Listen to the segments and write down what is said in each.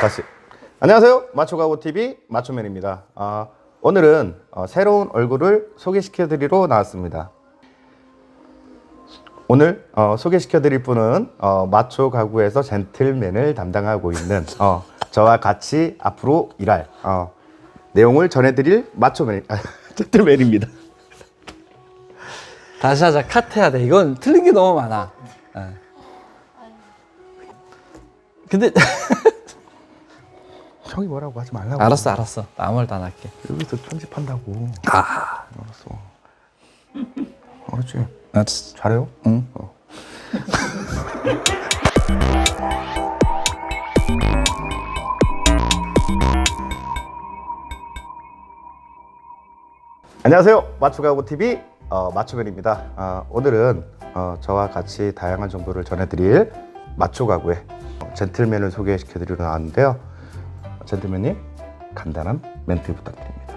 다시 안녕하세요 마초가고 TV 마초맨입니다. 아, 오늘은 어, 새로운 얼굴을 소개시켜드리러 나왔습니다. 오늘 어, 소개시켜드릴 분은 어, 마초 가구에서 젠틀맨을 담당하고 있는 어, 저와 같이 앞으로 일할 어, 내용을 전해드릴 마초맨 아, 젠틀맨입니다. 다시 하자 카트해야 돼 이건 틀린 게 너무 많아 예. 근데 형이 뭐라고 하지 말라고. 알았어 알았어 아무 말도 안 할게 여기서 편집한다고. 아 알았어. 알았지. 알았어 잘해요? 응. 어. 안녕하세요. 마초가고 TV 어, 마초맨입니다. 아, 오늘은 어, 저와 같이 다양한 정보를 전해드릴 마초가구의 어, 젠틀맨을 소개시켜드리러 나왔는데요. 젠틀맨님 간단한 멘트 부탁드립니다.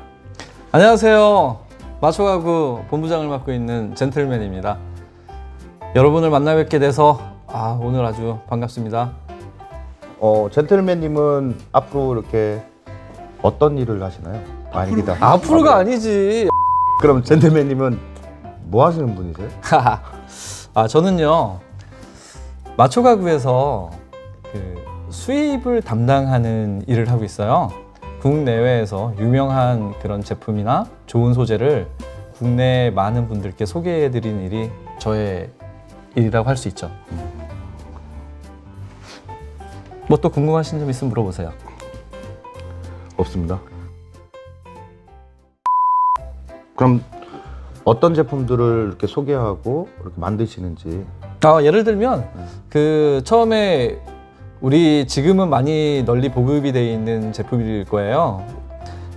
안녕하세요 마초가구 본부장을 맡고 있는 젠틀맨입니다 여러분을 만나 뵙게 돼서 아 오늘 아주 반갑습니다 어, 젠틀맨님은 앞으로 이렇게 어떤 일을 하시나요? 아닙니다. 앞으로가 아니지 그럼 젠틀맨님은 뭐 하시는 분이세요? 아 저는요 마초 가구에서 그 수입을 담당하는 일을 하고 있어요. 국내외에서 유명한 그런 제품이나 좋은 소재를 국내 많은 분들께 소개해 드리는 일이 저의 일이라고 할 수 있죠. 뭐 또 궁금하신 점 있으면 물어보세요. 없습니다. 그럼 어떤 제품들을 이렇게 소개하고 이렇게 만드시는지 아, 예를 들면 그 처음에 우리 지금은 많이 널리 보급이 되어 있는 제품일 거예요.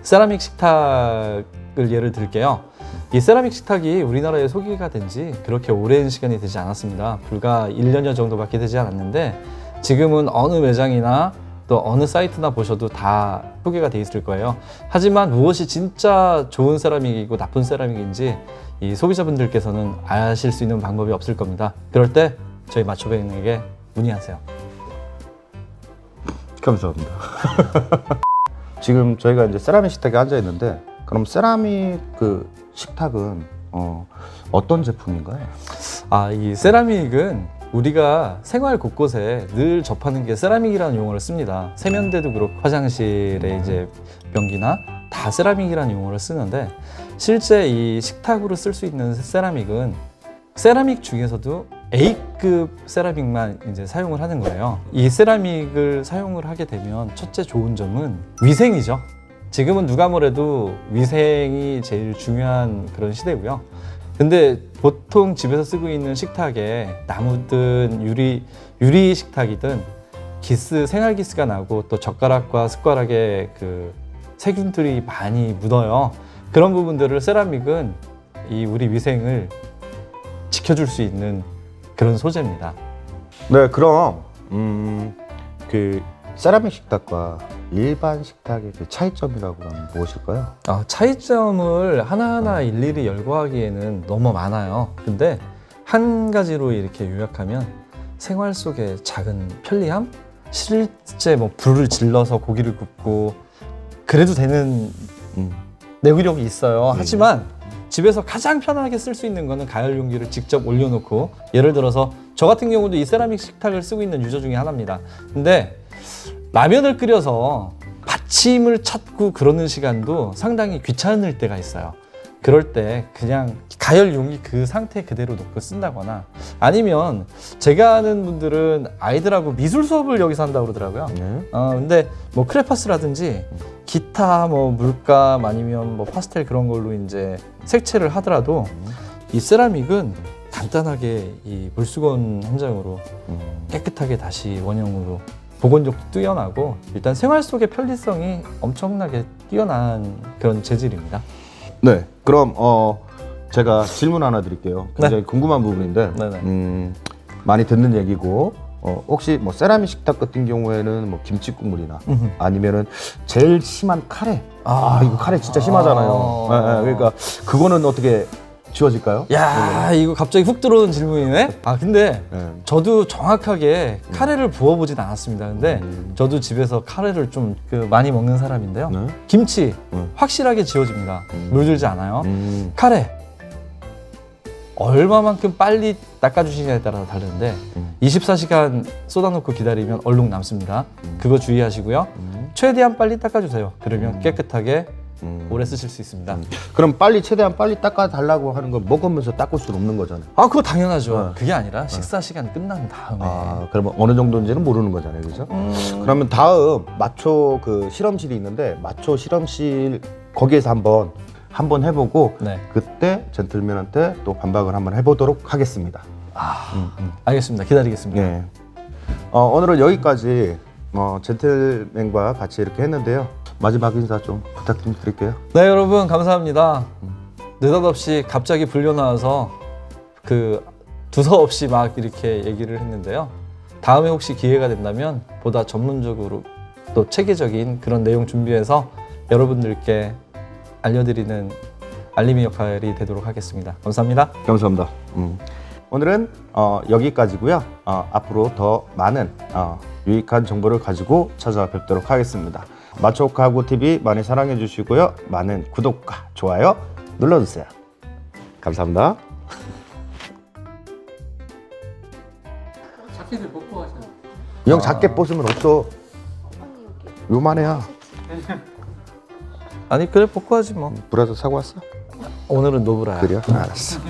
세라믹 식탁을 예를 들게요. 이 세라믹 식탁이 우리나라에 소개가 된 지 그렇게 오랜 시간이 되지 않았습니다. 불과 1년여 정도밖에 되지 않았는데 지금은 어느 매장이나 또 어느 사이트나 보셔도 다 소개가 돼 있을 거예요. 하지만 무엇이 진짜 좋은 세라믹이고 나쁜 세라믹인지 이 소비자분들께서는 아실 수 있는 방법이 없을 겁니다. 그럴 때 저희 마초뱅에게 문의하세요. 감사합니다. 지금 저희가 이제 세라믹 식탁에 앉아 있는데 그럼 세라믹 그 식탁은 어, 어떤 제품인가요? 아, 이 세라믹은 우리가 생활 곳곳에 늘 접하는 게 세라믹이라는 용어를 씁니다. 세면대도 그렇고 화장실에 이제 변기나 다 세라믹이라는 용어를 쓰는데 실제 이 식탁으로 쓸 수 있는 세라믹은 세라믹 중에서도 A급 세라믹만 이제 사용을 하는 거예요. 이 세라믹을 사용을 하게 되면 첫째 좋은 점은 위생이죠. 지금은 누가 뭐래도 위생이 제일 중요한 그런 시대고요. 근데 보통 집에서 쓰고 있는 식탁에 나무든 유리 유리 식탁이든 기스 생활 기스가 나고 또 젓가락과 숟가락에 그 세균들이 많이 묻어요. 그런 부분들을 세라믹은 이 우리 위생을 지켜줄 수 있는 그런 소재입니다. 네, 그럼 음, 그 세라믹 식탁과 일반 식탁의 그 차이점이라고 하면 무엇일까요? 아, 차이점을 하나하나 일일이 열거하기에는 너무 많아요. 근데 한 가지로 이렇게 요약하면 생활 속의 작은 편리함? 실제 뭐 불을 질러서 고기를 굽고 그래도 되는 음, 내구력이 있어요. 네. 하지만 집에서 가장 편하게 쓸 수 있는 거는 가열 용기를 직접 올려놓고 예를 들어서 저 같은 경우도 이 세라믹 식탁을 쓰고 있는 유저 중에 하나입니다. 근데 라면을 끓여서 받침을 찾고 그러는 시간도 상당히 귀찮을 때가 있어요. 그럴 때 그냥 가열 용기 그 상태 그대로 놓고 쓴다거나 아니면 제가 아는 분들은 아이들하고 미술 수업을 여기서 한다고 그러더라고요. 네. 어 근데 뭐 크레파스라든지 기타 뭐 물감 아니면 뭐 파스텔 그런 걸로 이제 색칠을 하더라도 이 세라믹은 간단하게 이 물수건 한 장으로 음, 깨끗하게 다시 원형으로 보건력도 뛰어나고 일단 생활 속의 편리성이 엄청나게 뛰어난 그런 재질입니다. 네, 그럼 어 제가 질문 하나 드릴게요. 굉장히 궁금한 부분인데 네네. 음, 많이 듣는 얘기고 어, 혹시 뭐 세라믹 식탁 같은 경우에는 뭐 김치 국물이나. 아니면은 제일 심한 카레. 아, 아. 이거 카레 진짜 심하잖아요. 아. 예, 예, 그러니까 그거는 어떻게 지워질까요? 야 이거 갑자기 훅 들어오는 질문이네. 아 근데 네. 저도 정확하게 카레를 부어보진 않았습니다. 근데 음. 저도 집에서 카레를 좀그 많이 먹는 사람인데요. 네. 김치 음. 확실하게 지워집니다. 음. 물들지 않아요. 음. 카레 얼마만큼 빨리 닦아주시냐에 따라 다르는데 음. 24시간 쏟아놓고 기다리면 얼룩 남습니다. 그거 주의하시고요. 음. 최대한 빨리 닦아주세요. 그러면 깨끗하게 음. 오래 쓰실 수 있습니다. 그럼 빨리 최대한 빨리 닦아 달라고 하는 건 먹으면서 닦을 수는 없는 거잖아요. 아 그거 당연하죠. 어. 그게 아니라 식사 시간 끝난 다음에 아, 그러면 어느 정도인지는 모르는 거잖아요, 그죠? 음, 그러면 다음 마초 그 실험실이 있는데 마초 실험실 거기에서 한번 한번 해보고 네. 그때 젠틀맨한테 또 반박을 한번 해보도록 하겠습니다. 알겠습니다. 기다리겠습니다. 예. 어, 오늘은 여기까지 어, 젠틀맨과 같이 이렇게 했는데요. 마지막 인사 좀 부탁 좀 드릴게요. 네 여러분 감사합니다. 느닷없이 갑자기 불려 나와서 그 두서없이 막 이렇게 얘기를 했는데요. 다음에 혹시 기회가 된다면 보다 전문적으로 또 체계적인 그런 내용 준비해서 여러분들께 알려드리는 알림이 역할이 되도록 하겠습니다. 감사합니다. 감사합니다. 음. 오늘은 어, 여기까지고요. 어, 앞으로 더 많은 어, 유익한 정보를 가지고 찾아뵙도록 하겠습니다. 마초 가구 TV 많이 사랑해 주시고요. 많은 구독과 좋아요 눌러 주세요. 감사합니다. 자켓을 벗고 하셔야 이형 작게 벗으면 없어. 요만해야. 아니 그래 복구 하지 뭐. 브라더 사고 왔어? 오늘은 노브라야. 그래요? 알았어.